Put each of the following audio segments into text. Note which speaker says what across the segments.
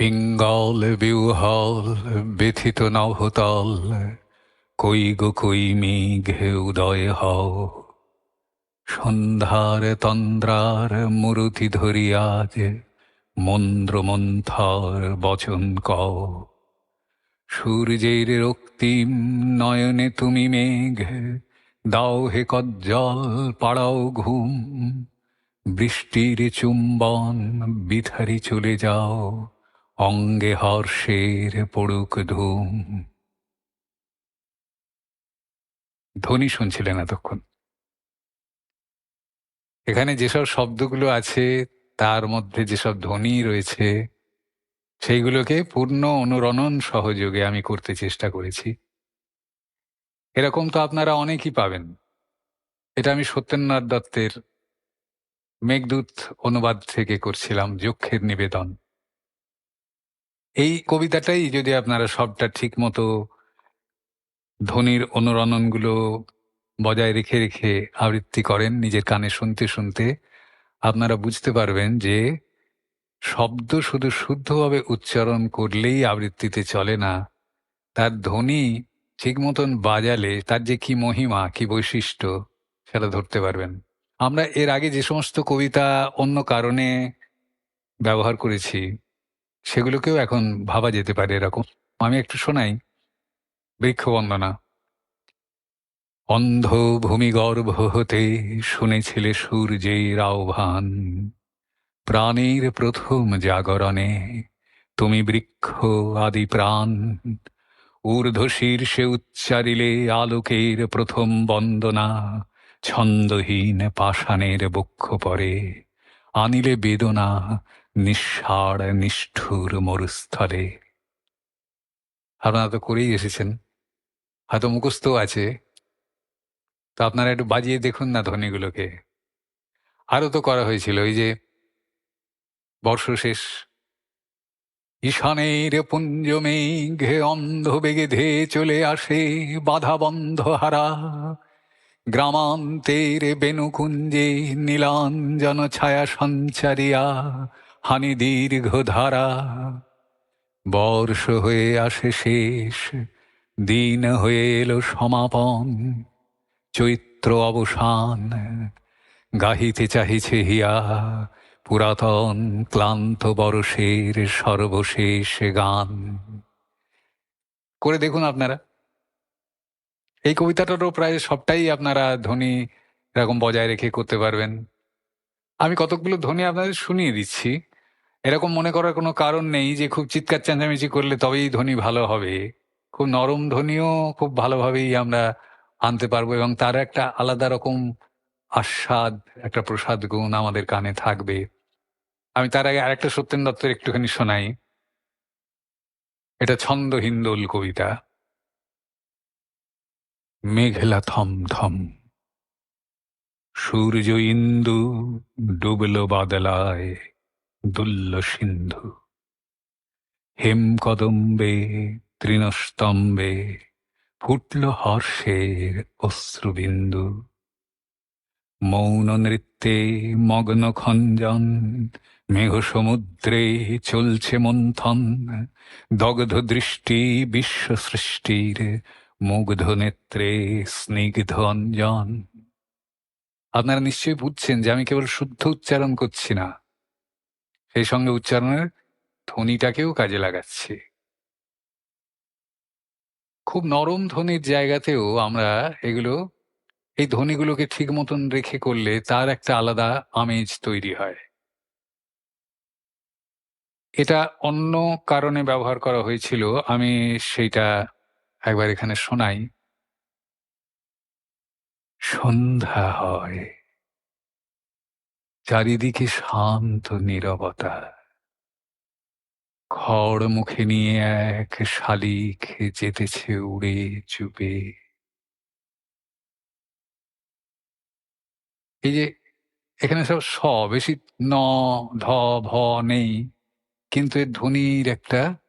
Speaker 1: পিঙ্গল বিউহল ব্যথিত নভতল কই গো কই মেঘে উদয় হও সন্ধ্যার তন্দ্রার মুরুতি ধরিয়াজ মন্দ্র মন্থর বচন কও সূর্যের রক্তিম নয়নে তুমি মেঘ দাও হে কজ্জল পাড়াও ঘুম বৃষ্টির চুম্বন বিথারি চলে যাও অঙ্গে হর্ষের পড়ুক ধুম। ধ্বনি শুনছিলেন এতক্ষণ। এখানে যেসব শব্দগুলো আছে, তার মধ্যে যেসব ধ্বনি রয়েছে, সেইগুলোকে পূর্ণ অনুরণন সহযোগে আমি করতে চেষ্টা করেছি। এরকম তো আপনারা অনেকই পাবেন। এটা আমি সত্যেন্দ্রনাথ দত্তের মেঘদূত অনুবাদ থেকে করছিলাম যক্ষের নিবেদন। এই কবিতাটাই যদি আপনারা সবটা ঠিক মতো ধ্বনির অনুরণনগুলো বজায় রেখে রেখে আবৃত্তি করেন নিজের কানে শুনতে শুনতে, আপনারা বুঝতে পারবেন যে শব্দ শুধু শুদ্ধভাবে উচ্চারণ করলেই আবৃত্তিতে চলে না। তার ধ্বনি ঠিক মতন বাজালে তার যে কি মহিমা, কি বৈশিষ্ট্য, সেটা ধরতে পারবেন। আমরা এর আগে যে সমস্ত কবিতা অন্য কারণে ব্যবহার করেছি সেগুলোকেও এখন ভাবা যেতে পারে এরকম। আমি একটু শোনাই। বৃক্ষবন্দনা অন্ধ ভূমিগর্ভ হতে শুনেছিলে সূর্যের আহ্বান। প্রাণের প্রথম জাগরণে তুমি বৃক্ষ আদি প্রাণ। ঊর্ধ্ব শীর্ষে উচ্চারিলে আলোকের প্রথম বন্দনা। ছন্দহীন পাষাণের বক্ষ পরে আনিলে বেদনা। নিঃসাড় নিষ্ঠুর মরুস্থলে। আপনারা তো করেই এসেছেন। হয়তো মুখস্থ আছে। তো আপনারা একটু বাজিয়ে দেখুন না ধ্বনিগুলোকে। আরও তো করা হয়েছিল ওই যে বর্ষ শেষ। ঈশানের পুঞ্জ মেঘে অন্ধ বেগে ধেয়ে চলে আসে বাধা বন্ধ হারা গ্রামান্তের বেনুকুঞ্জে নীলাঞ্জন ছায়া সঞ্চারিয়া। হানি দীর্ঘ ধারা। বর্ষ হয়ে আসে শেষ, দিন হয়ে এলো সমাপন, চৈত্র অবসান। গাহিতে চাহিছে হিয়া পুরাতন ক্লান্ত বরষের সর্বশেষ গান। করে দেখুন আপনারা। এই কবিতাটারও প্রায় সবটাই আপনারা ধ্বনি এরকম বজায় রেখে করতে পারবেন। আমি কতকগুলো ধ্বনি আপনাদের শুনিয়ে দিচ্ছি। এরকম মনে করার কোনো কারণ নেই যে খুব চিৎকার চেঁচামেচি করলে তবেই ধ্বনি ভালো হবে। খুব নরম ধ্বনিও খুব ভালোভাবেই আমরা আনতে পারব এবং তার একটা আলাদা রকম আস্বাদ, একটা প্রসাদ গুণ আমাদের কানে থাকবে। আমি তার আগে আরেকটা সত্যেন দত্তের একটুখানি শোনাই। এটা ছন্দ হিন্দোল কবিতা। মেঘলা থম থম সূর্য ইন্দু ডুবল বাদলায়। দুল্ল সিন্ধু হেম কদম্বে, তৃণস্তম্বে, ফুটল হর্ষের অশ্রুবিন্দু। মৌন নৃত্যে মগ্ন খঞ্জন, মেঘ সমুদ্রে চলছে মন্থন, দগ্ধ দৃষ্টি বিশ্ব সৃষ্টির, মুগ্ধ নেত্রে স্নিগ্ধ অঞ্জন। আপনারা নিশ্চয়ই বুঝছেন যে আমি কেবল শুদ্ধ উচ্চারণ করছি না। সেই সঙ্গে উচ্চারণের ধ্বনিটাকেও কাজে লাগাচ্ছি। খুব নরম ধ্বনির জায়গাতেও আমরা এগুলো, এই ধ্বনিগুলোকে ঠিক মতন রেখে করলে তার একটা আলাদা আমেজ তৈরি হয়। এটা অন্য কারণে ব্যবহার করা হয়েছিল, আমি সেইটা একবার এখানে শোনাই। সন্ধ্যা হয়। চারিদিকে শান্ত নীরবতা। খড় মুখে নিয়ে এক শালিক যেতেছে উড়ে চুপে। এই যে, এখানে সব স, বেশি ন, ধ, ভ নেই, কিন্তু এর ধ্বনির একটা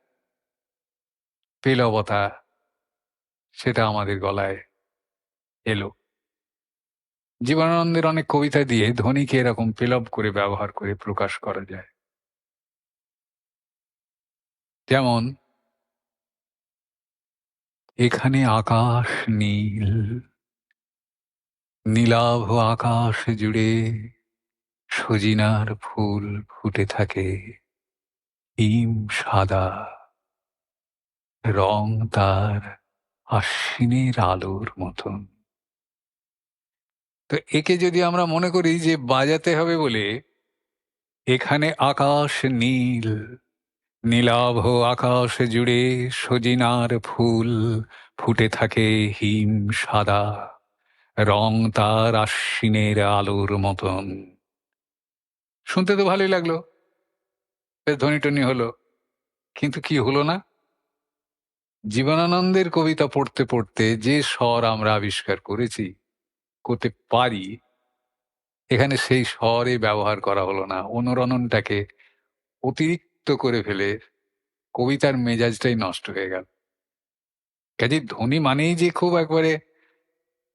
Speaker 1: পেলবতা, সেটা আমাদের গলায় এলো। জীবনানন্দের অনেক কবিতা দিয়ে ধ্বনিকে এরকম পেলব করে ব্যবহার করে প্রকাশ করা যায়। যেমন, এখানে আকাশ নীল, নীলাভ আকাশ জুড়ে সজিনার ফুল ফুটে থাকে, হিম সাদা, রং তার আশ্বিনের আলোর মতন। তো একে যদি আমরা মনে করি যে বাজাতে হবে বলে, এখানে আকাশ নীল, নীলাভ আকাশ জুড়ে সজিনার ফুল ফুটে থাকে হিম সাদা, রং তার আশ্বিনের আলোর মতন। শুনতে তো ভালোই লাগল। ধ্বনি টনি হলো। কিন্তু কি হলো না? জীবনানন্দের কবিতা পড়তে পড়তে যে স্বর আমরা আবিষ্কার করেছি করতে পারি, এখানে সেই স্বরে ব্যবহার করা হলো না। অনুরণনটাকে অতিরিক্ত করে ফেলে কবিতার মেজাজটাই নষ্ট হয়ে গেল। কাজে ধ্বনি মানেই যে খুব একবারে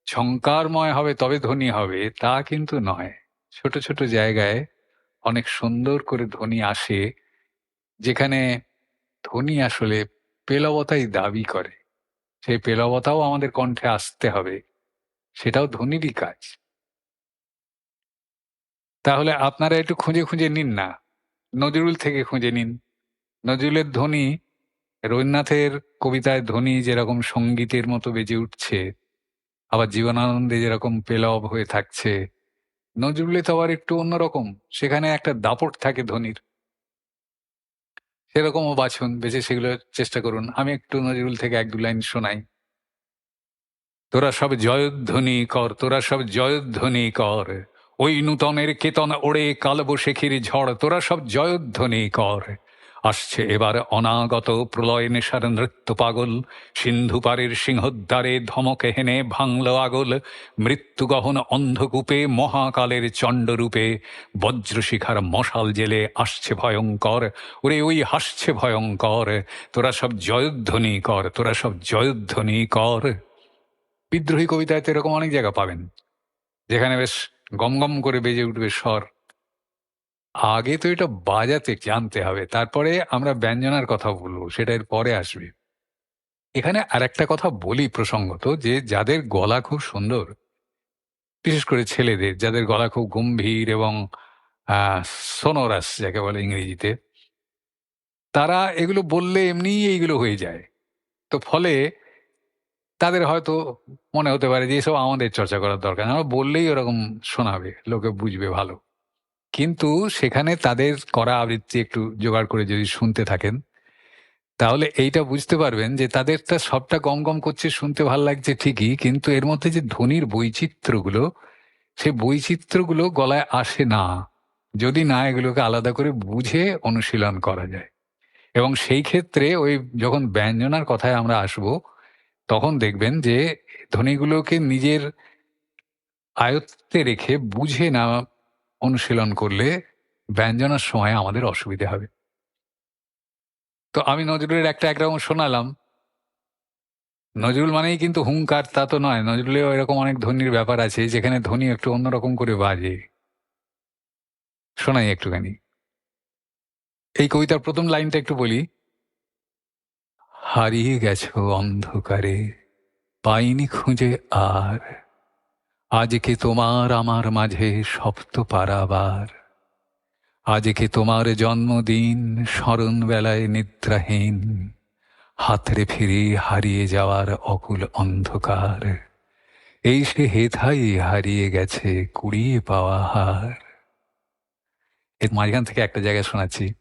Speaker 1: ঝঙ্কারময় হবে, তবে ধ্বনি হবে, তা কিন্তু নয়। ছোট ছোট জায়গায় অনেক সুন্দর করে ধ্বনি আসে, যেখানে ধ্বনি আসলে পেলবতাই দাবি করে। সেই পেলবতাও আমাদের কণ্ঠে আসতে হবে। সেটাও ধ্বনিরই কাজ। তাহলে আপনারা একটু খুঁজে খুঁজে নিন না। নজরুল থেকে খুঁজে নিন। নজরুলের ধ্বনি, রবীন্দ্রনাথের কবিতায় ধ্বনি যেরকম সঙ্গীতের মতো বেজে উঠছে, আবার জীবনানন্দে যেরকম পেলব হয়ে থাকছে নজরুলে তো আবার একটু অন্যরকম, সেখানে একটা দাপট থাকে ধ্বনির। সেরকমও বাছুন, বেছে সেগুলো চেষ্টা করুন। আমি একটু নজরুল থেকে এক দু লাইন শোনাই। তোরা সব জয়ধ্বনি কর, তোরা সব জয়ধ্বনি কর। ওই নূতনের কেতন ওড়ে কালবশেখীর ঝড়, তোরা সব জয়ধ্বনি কর। আসছে এবার অনাগত প্রলয় নেশার নৃত্য পাগল, সিন্ধু পারের সিংহদ্বারে ধমকে হেনে ভাঙল আগল মৃত্যুগহন অন্ধকূপে মহাকালের চণ্ডরূপে, বজ্রশিখার মশাল জেলে আসছে ভয়ঙ্কর, ওরে ওই হাসছে ভয়ঙ্কর। তোরা সব জয়ধ্বনি কর, তোরা সব জয়ধ্বনি কর। বিদ্রোহী কবিতায় তো এরকম অনেক জায়গা পাবেন, যেখানে বেশ গম গম করে বেজে উঠবে স্বর। আগে তো এটা বাজাতে জানতে হবে, তারপরে আমরা ব্যঞ্জনার কথা বলব, সেটা এর পরে আসবে। এখানে আর একটা কথা বলি প্রসঙ্গত, যে যাদের গলা খুব সুন্দর, বিশেষ করে ছেলেদের, যাদের গলা খুব গম্ভীর এবং সোনোরাস যাকে বলে ইংরেজিতে, তারা এগুলো বললে এমনিই এইগুলো হয়ে যায়। তো ফলে তাদের হয়তো মনে হতে পারে যে এসব আমাদের চর্চা করার দরকার আমরা বললেই ওরকম শোনাবে, লোকে বুঝবে ভালো। কিন্তু সেখানে তাদের করা আবৃত্তি একটু জোগাড় করে যদি শুনতে থাকেন, তাহলে এইটা বুঝতে পারবেন যে তাদেরটা সবটা গম গম করছে, শুনতে ভালো লাগছে ঠিকই, কিন্তু এর মধ্যে যে ধ্বনির বৈচিত্র্যগুলো সেই বৈচিত্র্যগুলো গলায় আসে না। যদি না, এগুলোকে আলাদা করে বুঝে অনুশীলন করা যায়। এবং সেই ক্ষেত্রে ওই যখন ব্যঞ্জনার কথায় আমরা আসব তখন দেখবেন যে ধ্বনিগুলোকে নিজের আয়ত্তে রেখে বুঝে না অনুশীলন করলে ব্যঞ্জনার সময় আমাদের অসুবিধে হবে। তো আমি নজরুলের একটা একরকম শোনালাম। নজরুল মানেই কিন্তু হুঙ্কার, তা তো নয়। নজরুলেও এরকম অনেক ধ্বনির ব্যাপার আছে, যেখানে ধ্বনি একটু অন্যরকম করে বাজে। শোনাই একটুখানি। এই কবিতার প্রথম লাইনটা একটু বলি। হারিয়ে গেছো অন্ধকারে, পাইনি খুঁজে আর। আজকে তোমার আমার মাঝে সপ্ত পারাবার। আজকে তোমার জন্মদিন স্মরণ বেলায় নিদ্রাহীন। হাতরে ফিরে হারিয়ে যাওয়ার অকুল অন্ধকার। এই সে হেথাই হারিয়ে গেছে কুড়িয়ে পাওয়া হার। এর মাঝখান থেকে একটা জায়গায় শোনাচ্ছি।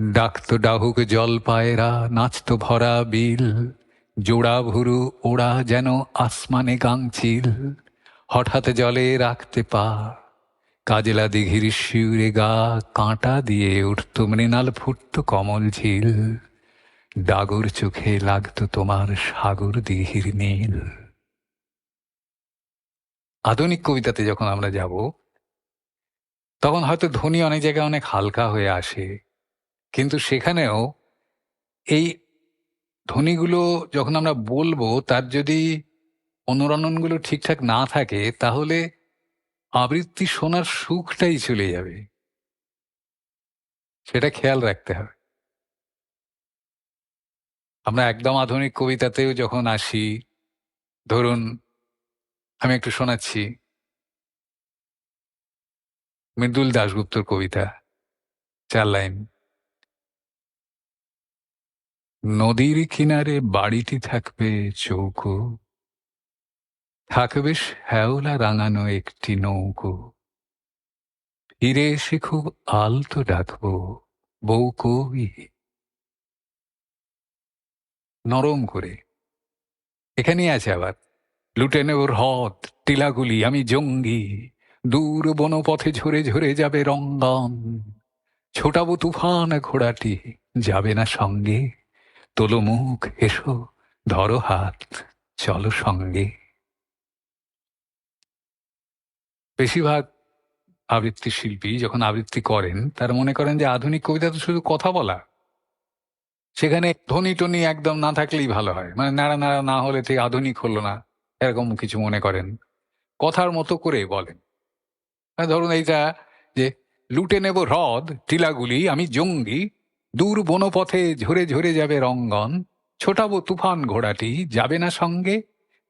Speaker 1: ডাকতো ডাহুক জল পায়রা, নাচতো ভরা বিল, জোড়া ভুরু ওড়া যেন আসমানে গাংচিল হঠাৎ জলে রাখতে পা, কাজলা দিঘির শিউরে গা, কাঁটা দিয়ে উঠত মৃণাল, ফুটত কমল ঝিল। ডাগর চোখে লাগতো তোমার সাগর দিঘির নীল। আধুনিক কবিতাতে যখন আমরা যাব, তখন হয়তো ধ্বনি অনেক জায়গায় অনেক হালকা হয়ে আসে। কিন্তু সেখানেও এই ধ্বনিগুলো যখন আমরা বলব, তার যদি অনুরণনগুলো ঠিকঠাক না থাকে, তাহলে আবৃত্তি শোনার সুখটাই চলে যাবে। সেটা খেয়াল রাখতে হবে। আমরা একদম আধুনিক কবিতাতেও যখন আসি, ধরুন, আমি একটু শোনাচ্ছি। মৃদুল দাশগুপ্তর কবিতা, চার লাইন। নদীর কিনারে বাড়িটি থাকবে চৌকো। থাকবে শ্যাওলা রাঙানো একটি নৌকো। ফিরে এসে খুব আলতো ডাকবো, বউ কই? নরম করে। এখানেই আছে আবার। লুটে নেব হ্রদ টিলাগুলি, আমি জঙ্গি। দূর বনপথে ঝরে ঝরে যাবে রঙ্গন ছোটাবো তুফান ঘোড়াটি, যাবে না সঙ্গে। তোলো মুখ, এসো, ধরো হাত, চলো সঙ্গে। বেশিরভাগ আবৃত্তি শিল্পী যখন আবৃত্তি করেন, তারা মনে করেন যে আধুনিক কবিতা তো শুধু কথা বলা। সেখানে ধ্বনি টনি একদম না থাকলেই ভালো হয়। মানে নাড়া নাড়া না হলে ঠিক আধুনিক হলো না, এরকম কিছু মনে করেন। কথার মতো করে বলেন। আর ধরুন এইটা যে, লুটে নেব হ্রদ, টিলাগুলি, আমি জঙ্গি দূর বনপথে ঝরে ঝরে যাবে রঙ্গন। ছোটাবো তুফান ঘোড়াটি, যাবে না সঙ্গে?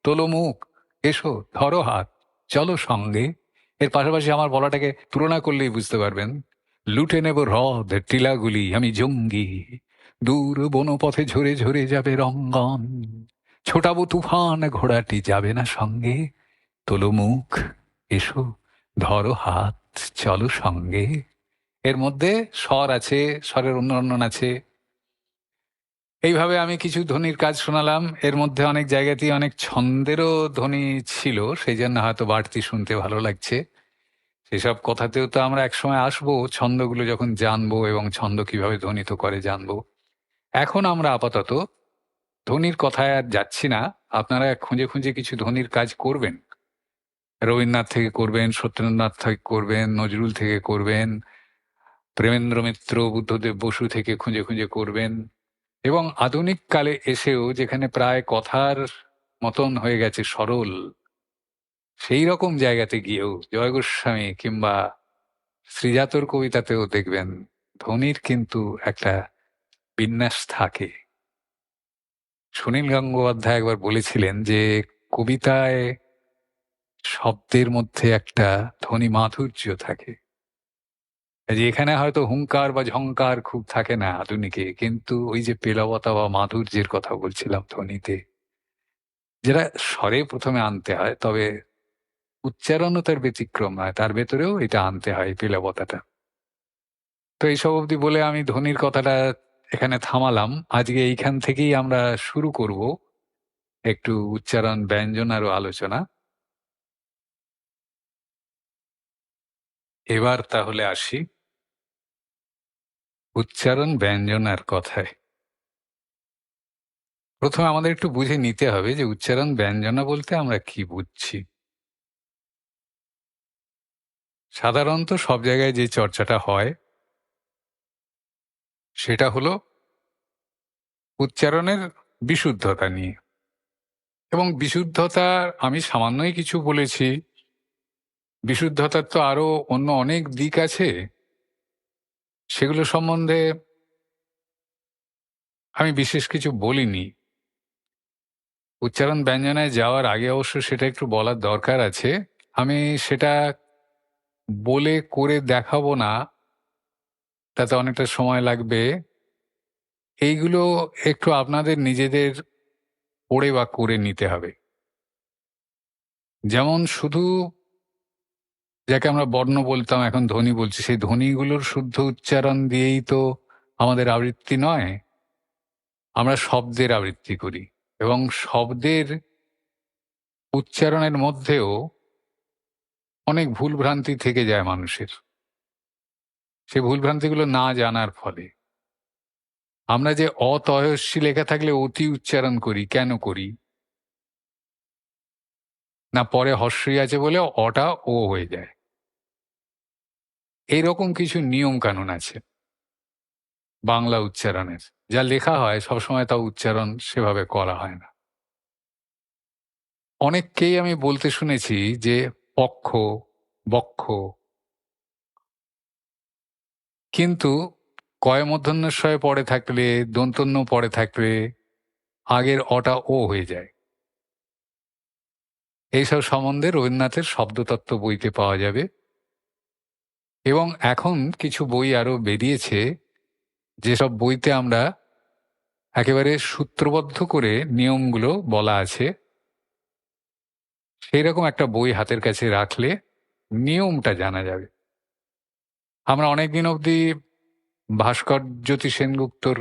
Speaker 1: তোলো মুখ, এসো, ধরো হাত, চলো সঙ্গে। এর পাশাপাশি আমার বলাটাকে তুলনা করলেই বুঝতে পারবেন। লুটে নেব হ্রদ, টিলাগুলি, আমি জঙ্গি। দূর বনপথে ঝরে ঝরে যাবে রঙ্গন। ছোটাবো তুফান ঘোড়াটি, যাবে না সঙ্গে? তোলো মুখ, এসো, ধরো হাত, চলো সঙ্গে। এর মধ্যে স্বর আছে, স্বরের উন্নয়ন আছে। এইভাবে আমি কিছু ধ্বনির কাজ শোনালাম। এর মধ্যে অনেক জায়গাতেই অনেক ছন্দেরও ধ্বনি ছিল সেই জন্য হয়তো বাড়তি শুনতে ভালো লাগছে। সেসব কথাতেও তো আমরা একসময় আসব, ছন্দগুলো যখন জানব এবং ছন্দ কীভাবে ধ্বনিত করে জানব। এখন আমরা আপাতত ধ্বনির কথায় আর যাচ্ছি না। আপনারা খুঁজে খুঁজে কিছু ধ্বনির কাজ করবেন। রবীন্দ্রনাথ থেকে করবেন, সত্যেন্দ্রনাথ থেকে করবেন, নজরুল থেকে করবেন প্রেমেন্দ্র মিত্র, বুদ্ধদেব বসু থেকে খুঁজে খুঁজে করবেন। এবং আধুনিক কালে এসেও যেখানে প্রায় কথার মতন হয়ে গেছে সরল, সেই রকম জায়গাতে গিয়েও জয় গোস্বামী কিংবা শ্রীজাতর কবিতাতেও দেখবেন ধ্বনির কিন্তু একটা বিন্যাস থাকে। সুনীল গঙ্গোপাধ্যায় একবার বলেছিলেন যে, কবিতায় শব্দের মধ্যে একটা ধ্বনি মাধুর্য থাকে। যে এখানে হয়তো হুঙ্কার বা ঝঙ্কার খুব থাকে না আধুনিকে, কিন্তু ওই যে পেলবতা বা মাধুর্যের কথা বলছিলাম ধ্বনিতে, যেটা স্বরে প্রথমে আনতে হয়, তবে উচ্চারণও তার ব্যতিক্রম নয়, তার ভেতরেও এটা আনতে হয় পেলবতাটা। তো এইসব অবধি বলে আমি ধ্বনির কথাটা এখানে থামালাম। আজকে এইখান থেকেই আমরা শুরু করব একটু উচ্চারণ, ব্যঞ্জন আরও আলোচনা। এবার তাহলে আসি। উচ্চারণ ব্যঞ্জনার কথায়। প্রথমে আমাদের একটু বুঝে নিতে হবে যে উচ্চারণ ব্যঞ্জনা বলতে আমরা কি বুঝছি। সাধারণত সব জায়গায় যে চর্চাটা হয়, সেটা হলো উচ্চারণের বিশুদ্ধতা নিয়ে। এবং বিশুদ্ধতা আমি সামান্যই কিছু বলেছি। বিশুদ্ধতার তো আরও অন্য অনেক দিক আছে। সেগুলো সম্বন্ধে আমি বিশেষ কিছু বলিনি। উচ্চারণ ব্যঞ্জনায় যাওয়ার আগে অবশ্য সেটা একটু বলার দরকার আছে। আমি সেটা বলে করে দেখাবো না। তাতে অনেকটা সময় লাগবে। এইগুলো একটু আপনাদের নিজেদের পড়ে বা করে নিতে হবে। যেমন শুধু যাকে আমরা বর্ণ বলতাম, এখন ধ্বনি বলছি। সেই ধ্বনিগুলোর শুদ্ধ উচ্চারণ দিয়েই তো আমাদের আবৃত্তি নয়। আমরা শব্দের আবৃত্তি করি এবং শব্দের উচ্চারণের মধ্যেও অনেক ভুল ভ্রান্তি থেকে যায় মানুষের। সে ভুল ভ্রান্তিগুলো না জানার ফলে। আমরা যে অতয়স্বী লেখা থাকলে অতি উচ্চারণ করি, কেন করি? না পরে হর্ষই আছে বলে অটা ও হয়ে যায়। এইরকম কিছু নিয়ম কানুন আছে। বাংলা উচ্চারণের। যা লেখা হয়, সবসময় তা উচ্চারণ সেভাবে করা হয় না। অনেককেই আমি বলতে শুনেছি যে, পক্ষ, বক্ষ। কিন্তু কয় মধ্যাহ্নস্বয়ে পড়ে থাকলে দন্তন্য পড়ে থাকলে, আগের অটা ও হয়ে যায়। এইসব সম্বন্ধে রবীন্দ্রনাথের শব্দতত্ত্ব বইতে পাওয়া যাবে। এবং এখন কিছু বই আরও বেরিয়েছে, যেসব বইতে আমরা একেবারে সূত্রবদ্ধ করে নিয়মগুলো বলা আছে। সেই রকম একটা বই হাতের কাছে রাখলে নিয়মটা জানা যাবে। আমরা অনেকদিন অবধি ভাস্কর জ্যোতি সেনগুপ্তর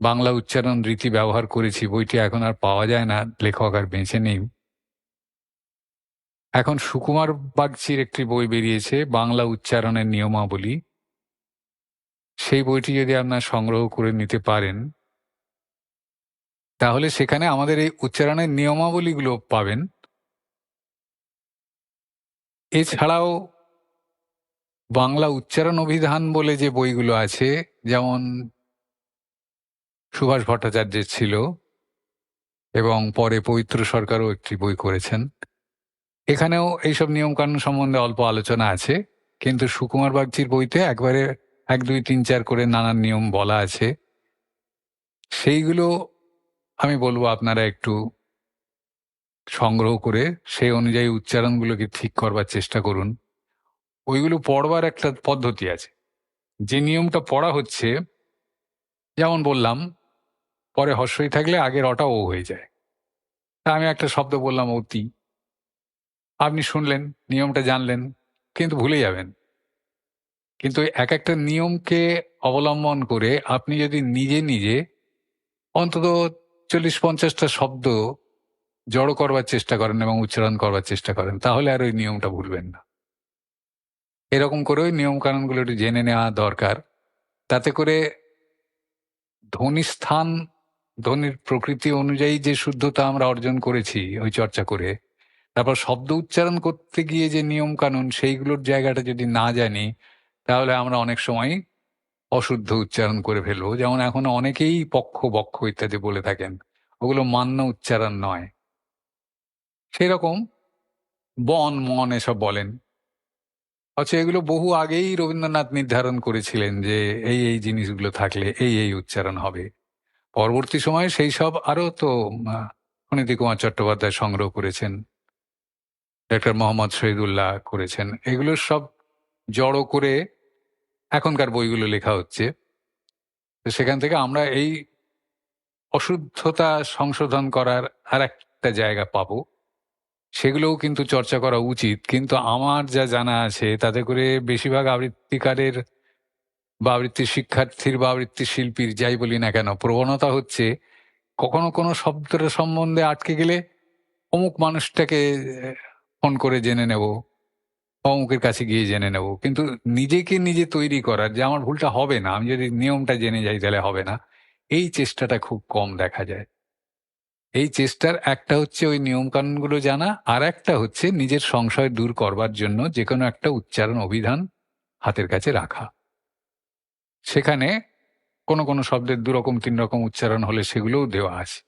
Speaker 1: বাংলা উচ্চারণ রীতি ব্যবহার করেছি, বইটি এখন আর পাওয়া যায় না, লেখক আর বেঁচে নেই। এখন সুকুমার বাগচির একটি বই বেরিয়েছে, বাংলা উচ্চারণের নিয়মাবলী। সেই বইটি যদি আপনার সংগ্রহ করে নিতে পারেন, তাহলে সেখানে আমাদের এই উচ্চারণের নিয়মাবলীগুলো পাবেন। এছাড়াও বাংলা উচ্চারণ অভিধান বলে যে বইগুলো আছে, যেমন সুভাষ ভট্টাচার্যের ছিল, এবং পরে পবিত্র সরকারও একটি বই করেছেন। এখানেও এইসব নিয়মকানুন সম্বন্ধে অল্প আলোচনা আছে, কিন্তু সুকুমার বাগচির বইতে একবারে এক, দুই, তিন, চার করে নানান নিয়ম বলা আছে। সেইগুলো আমি বলব আপনারা একটু সংগ্রহ করে সেই অনুযায়ী উচ্চারণগুলোকে ঠিক করবার চেষ্টা করুন। ওইগুলো পড়বার একটা পদ্ধতি আছে। যে নিয়মটা পড়া হচ্ছে, যেমন বললাম, পরে হর্ষই থাকলে আগের অটা ও হয়ে যায়। তা আমি একটা শব্দ বললাম অতি। আপনি শুনলেন, নিয়মটা জানলেন, কিন্তু ভুলে যাবেন। কিন্তু এক একটা নিয়মকে অবলম্বন করে আপনি যদি নিজে নিজে অন্তত চল্লিশ পঞ্চাশটা শব্দ জড়ো করবার চেষ্টা করেন এবং উচ্চারণ করবার চেষ্টা করেন, তাহলে আর ওই নিয়মটা ভুলবেন না। এরকম করে ওই নিয়ম কানুনগুলো একটু জেনে নেওয়া দরকার। তাতে করে ধ্বনি স্থান, ধ্বনির প্রকৃতি অনুযায়ী যে শুদ্ধতা আমরা অর্জন করেছি ওই চর্চা করে তারপর শব্দ উচ্চারণ করতে গিয়ে যে নিয়ম কানুন সেইগুলোর জায়গাটা যদি না জানি, তাহলে আমরা অনেক সময় অশুদ্ধ উচ্চারণ করে ফেলব। যেমন এখন অনেকেই পক্ষ, বক্ষ ইত্যাদি বলে থাকেন। ওগুলো মান্য উচ্চারণ নয়। সেরকম বন, মন এসব বলেন। অথচ এগুলো বহু আগেই রবীন্দ্রনাথ নির্ধারণ করেছিলেন যে এই এই জিনিসগুলো থাকলে এই এই উচ্চারণ হবে। পরবর্তী সময়ে সেই সব আরও তো সুনীতি কুমার চট্টোপাধ্যায় সংগ্রহ করেছেন। ডক্টর মোহাম্মদ শহীদুল্লাহ করেছেন। এগুলো সব জড়ো করে এখনকার বইগুলো লেখা হচ্ছে। তো সেখান থেকে আমরা এই অশুদ্ধতা সংশোধন করার আর একটা জায়গা পাবো। সেগুলোও কিন্তু চর্চা করা উচিত। কিন্তু আমার যা জানা আছে, তাতে করে বেশিরভাগ আবৃত্তিকারের বা আবৃত্তি শিক্ষার্থীর বা আবৃত্তি শিল্পীর যাই বলি না কেন, প্রবণতা হচ্ছে কখনো কোনো শব্দের সম্বন্ধে আটকে গেলে অমুক মানুষটাকে ফোন করে জেনে নেব অমুকের কাছে গিয়ে জেনে নেব। কিন্তু নিজেকে নিজে তৈরি করার যে আমার ভুলটা হবে না, আমি যদি নিয়মটা জেনে যাই তাহলে হবে না। এই চেষ্টাটা খুব কম দেখা যায়। এই চেষ্টার একটা হচ্ছে ওই নিয়মকানুনগুলো জানা আর একটা হচ্ছে নিজের সংশয় দূর করবার জন্য যে কোনো একটা উচ্চারণ অভিধান হাতের কাছে রাখা। সেখানে কোনো কোনো শব্দের দুরকম তিন রকম উচ্চারণ হলে সেগুলোও দেওয়া আছে।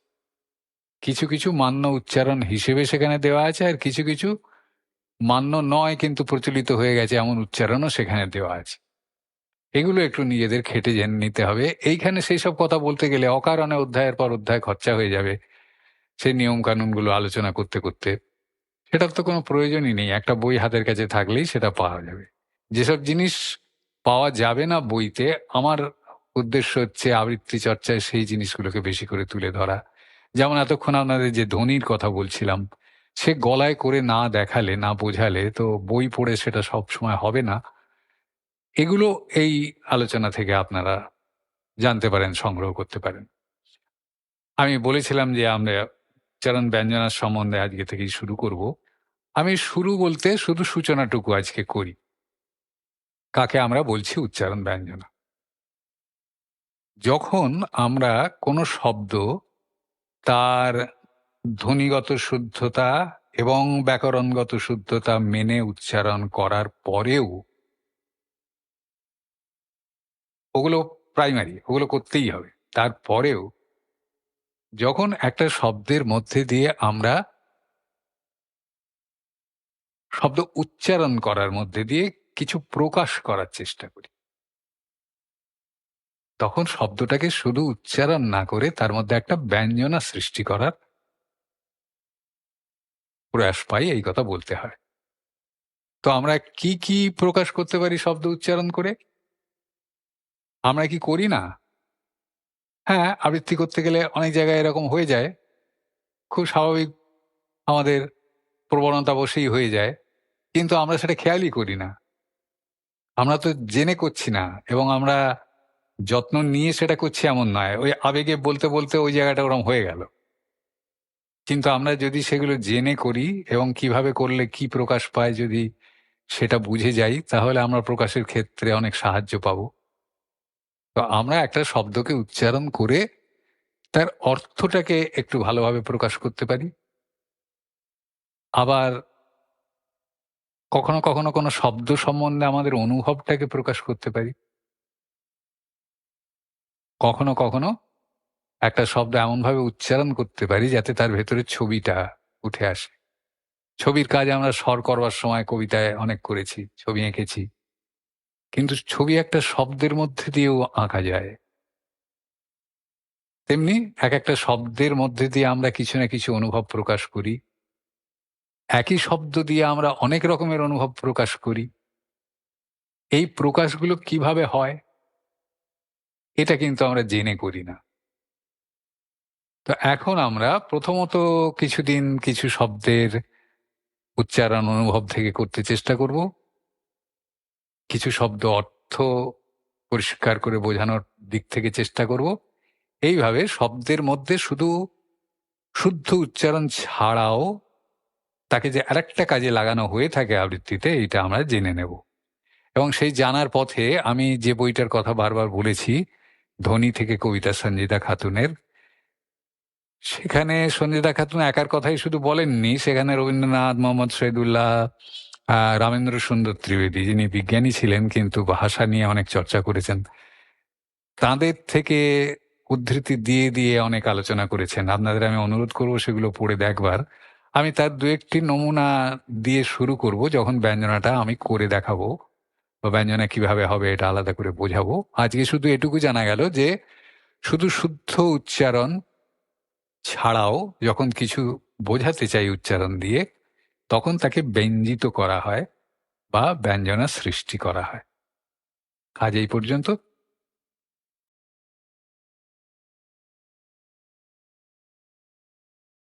Speaker 1: কিছু কিছু মান্য উচ্চারণ হিসেবে সেখানে দেওয়া আছে আর কিছু কিছু মান্য নয় কিন্তু প্রচলিত হয়ে গেছে এমন উচ্চারণও সেখানে দেওয়া আছে। এগুলো একটু নিজেদের খেটে জেনে নিতে হবে। এইখানে সেই সব কথা বলতে গেলে অকারণে অধ্যায়ের পর অধ্যায় খরচা হয়ে যাবে। সেই নিয়ম কানুনগুলো আলোচনা করতে করতে। সেটার তো কোনো প্রয়োজনই নেই। একটা বই হাতের কাছে থাকলেই সেটা পাওয়া যাবে। যেসব জিনিস পাওয়া যাবে না বইতে, আমার উদ্দেশ্য হচ্ছে আবৃত্তি চর্চায় সেই জিনিসগুলোকে বেশি করে তুলে ধরা। যেমন এতক্ষণ আপনাদের যে ধ্বনির কথা বলছিলাম, সে গলায় করে না দেখালে, না বোঝালে তো বই পড়ে সেটা সব সময় হবে না। এগুলো এই আলোচনা থেকে আপনারা জানতে পারেন, সংগ্রহ করতে পারেন। আমি বলেছিলাম যে আমরা উচ্চারণ ব্যঞ্জনার সম্বন্ধে আজকে থেকেই শুরু করব। আমি শুরু বলতে শুধু সূচনাটুকু আজকে করি। কাকে আমরা বলছি উচ্চারণ ব্যঞ্জনা? যখন আমরা কোনো শব্দ তার ধ্বনিগত শুদ্ধতা এবং ব্যাকরণগত শুদ্ধতা মেনে উচ্চারণ করার পরেও ওগুলো প্রাইমারি ওগুলো করতেই হবে। তারপরেও যখন একটা শব্দের মধ্যে দিয়ে আমরা শব্দ উচ্চারণ করার মধ্যে দিয়ে কিছু প্রকাশ করার চেষ্টা করি তখন শব্দটাকে শুধু উচ্চারণ না করে তার মধ্যে একটা ব্যঞ্জনা সৃষ্টি করার প্রয়াস পাই এই কথা বলতে হয়। তো আমরা কি কি প্রকাশ করতে পারি শব্দ উচ্চারণ করে? আমরা কি করি না? হ্যাঁ আবৃত্তি করতে গেলে অনেক জায়গায় এরকম হয়ে যায়। খুব স্বাভাবিক আমাদের প্রবণতা বসেই হয়ে যায়। কিন্তু আমরা সেটা খেয়ালই করি না। আমরা তো জেনে করছি না এবং আমরা যত্ন নিয়ে সেটা করছি এমন নয়। ওই আবেগে বলতে বলতে ওই জায়গাটা ওরম হয়ে গেল। কিন্তু আমরা যদি সেগুলো জেনে করি এবং কীভাবে করলে কি প্রকাশ পায় যদি সেটা বুঝে যাই, তাহলে আমরা প্রকাশের ক্ষেত্রে অনেক সাহায্য পাব। তো আমরা একটা শব্দকে উচ্চারণ করে তার অর্থটাকে একটু ভালোভাবে প্রকাশ করতে পারি। আবার কখনো কখনো কোনো শব্দ সম্বন্ধে আমাদের অনুভবটাকে প্রকাশ করতে পারি। কখনো কখনো একটা শব্দ এমনভাবে উচ্চারণ করতে পারি যাতে তার ভেতরে ছবিটা উঠে আসে। ছবির কাজ আমরা স্বর করবার সময় কবিতায় অনেক করেছি, ছবি এঁকেছি। কিন্তু ছবি একটা শব্দের মধ্যে দিয়েও আঁকা যায়। তেমনি এক একটা শব্দের মধ্যে দিয়ে আমরা কিছু না কিছু অনুভব প্রকাশ করি। একই শব্দ দিয়ে আমরা অনেক রকমের অনুভব প্রকাশ করি। এই প্রকাশগুলো কীভাবে হয় এটা কিন্তু আমরা জেনে করি না। তো এখন আমরা প্রথমত কিছুদিন কিছু শব্দের উচ্চারণ অনুভব থেকে করতে চেষ্টা করব। কিছু শব্দ অর্থ পরিষ্কার করে বোঝানোর দিক থেকে চেষ্টা করব। এইভাবে শব্দের মধ্যে শুধু শুদ্ধ উচ্চারণ ছাড়াও তাকে যে আরেকটা কাজে লাগানো হয়ে থাকে আবৃত্তিতে এটা আমরা জেনে নেব। এবং সেই জানার পথে আমি যে বইটার কথা বারবার বলেছি ধনী থেকে কবিতা সঞ্জিতা খাতুনের। সেখানে সঞ্জিতা খাতুন একার কথাই শুধু বলেননি, সেখানে রবীন্দ্রনাথ, মোহাম্মদ শহীদুল্লাহ রামেন্দ্র সুন্দর ত্রিবেদী, যিনি বিজ্ঞানী ছিলেন কিন্তু ভাষা নিয়ে অনেক চর্চা করেছেন, তাদের থেকে উদ্ধৃতি দিয়ে দিয়ে অনেক আলোচনা করেছেন। আপনাদের আমি অনুরোধ করব সেগুলো পড়ে দেখবার। আমি তার দু একটি নমুনা দিয়ে শুরু করব, যখন ব্যঞ্জনাটা আমি করে দেখাবো। বা ব্যঞ্জনা কীভাবে হবে এটা আলাদা করে বোঝাবো। আজকে শুধু এটুকু জানা গেল যে শুধু শুদ্ধ উচ্চারণ ছাড়াও যখন কিছু বোঝাতে চাই উচ্চারণ দিয়ে, তখন তাকে ব্যঞ্জিত করা হয় বা ব্যঞ্জনা সৃষ্টি করা হয়। আজ এই পর্যন্ত।